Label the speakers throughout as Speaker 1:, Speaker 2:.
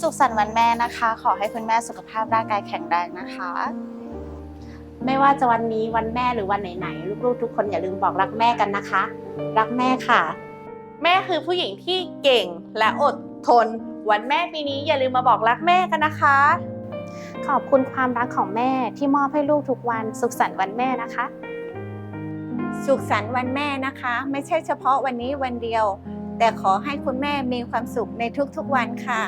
Speaker 1: สุขสันต์วันแม่นะคะ ขอให้คุณแม่สุขภาพร่างกายแข็งแรงนะคะ
Speaker 2: ไม่ว่าจะวันนี้วันแม่หรือวันไหนๆลูกๆ ทุกคนอย่าลืมบอกรักแม่กันนะคะ รักแม่ค่ะ
Speaker 3: แม่คือผู้หญิงที่เก่งและอดทน วันแม่ปีนี้อย่าลืมมาบอกรักแม่กันนะคะ
Speaker 2: ขอบคุณความรักของแม่ที่มอบให้ลูกทุกวัน สุขสันต์วันแม่นะคะ
Speaker 4: สุขสันต์วันแม่นะคะ ไม่ใช่เฉพาะวันนี้วันเดียว แต่ขอให้คุณแม่มีความสุขในทุกๆวันค่ะ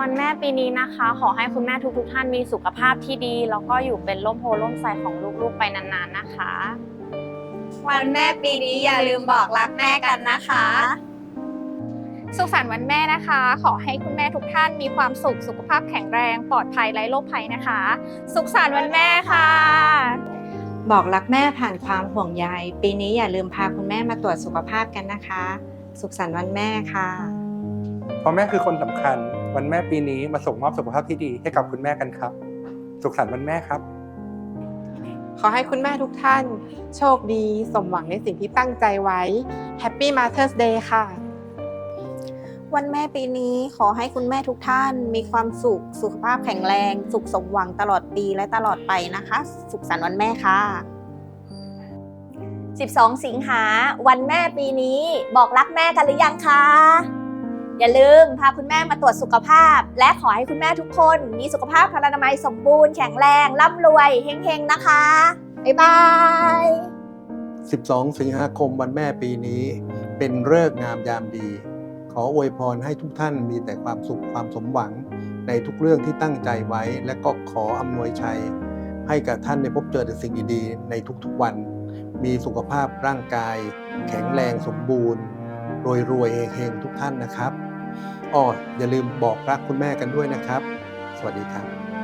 Speaker 5: วันแม่ปีนี้นะคะ ขอให้คุณแม่ทุกๆ ท่านมีสุขภาพที่ดี แล้วก็อยู่เป็นร่มโพล่มใสของลูกๆไปนานๆนะคะ
Speaker 4: วันแม่ปีนี้อย่าลืมบอกรักแม่กันนะคะ
Speaker 5: สุขสันต์วันแม่นะคะ ขอให้คุณแม่ทุกท่านมีความสุขสุขภาพแข็งแรง ปลอดภัยไร้โรคภัยนะคะ สุขสันต์วันแม่ค่ะ
Speaker 6: บอกรักแม่ผ่านความห่วงใย ปีนี้อย่าลืมพาคุณแม่มาตรวจสุขภาพกันนะคะ สุขสันต์วันแม่ค่ะ
Speaker 7: เพราะแม่คือคนสำคัญ วันแม่ปีนี้มาส่งมอบสุขภาพที่ดีให้กับคุณแม่กันครับ สุขสันต์วันแม่ครับ
Speaker 8: ขอให้คุณแม่ทุกท่าน โชคดี สมหวังในสิ่งที่ตั้งใจไว้ Happy Mother's Day ค่ะ
Speaker 4: วันแม่ปีนี้ขอให้คุณแม่ทุกท่านมีความสุข สุขภาพแข็งแรง สุขสมหวังตลอดปีและตลอดไปนะคะ สุขสันต์วันแม่ค่ะ
Speaker 9: 12 สิงหาวันแม่ปีนี้บอกรักแม่กันหรือยังคะ อย่าลืมพาคุณแม่มาตรวจสุขภาพ และขอให้คุณแม่ทุกคนมีสุขภาพพลานามัยสมบูรณ์แข็งแรงร่ำรวยเฮงๆนะคะ บ๊ายบาย
Speaker 10: 12 สิงหาคมวันแม่ปีนี้ เป็นฤกษ์งามยามดีข ออวยพรให้ทุกท่านมีแต่ความสุขความสมหวัง ในทุกเรื่องที่ตั้งใจไว้ และก็ขออำนวยชัย ให้กับท่านได้พบเจอแต่สิ่งดีๆในทุกๆวัน มีสุขภาพร่างกาย แข็งแรงสมบูรณ์รวยรวยเฮงๆทุกท่านนะครับอ้ออย่าลืมบอกรักคุณแม่กันด้วยนะครับ สวัสดีครับ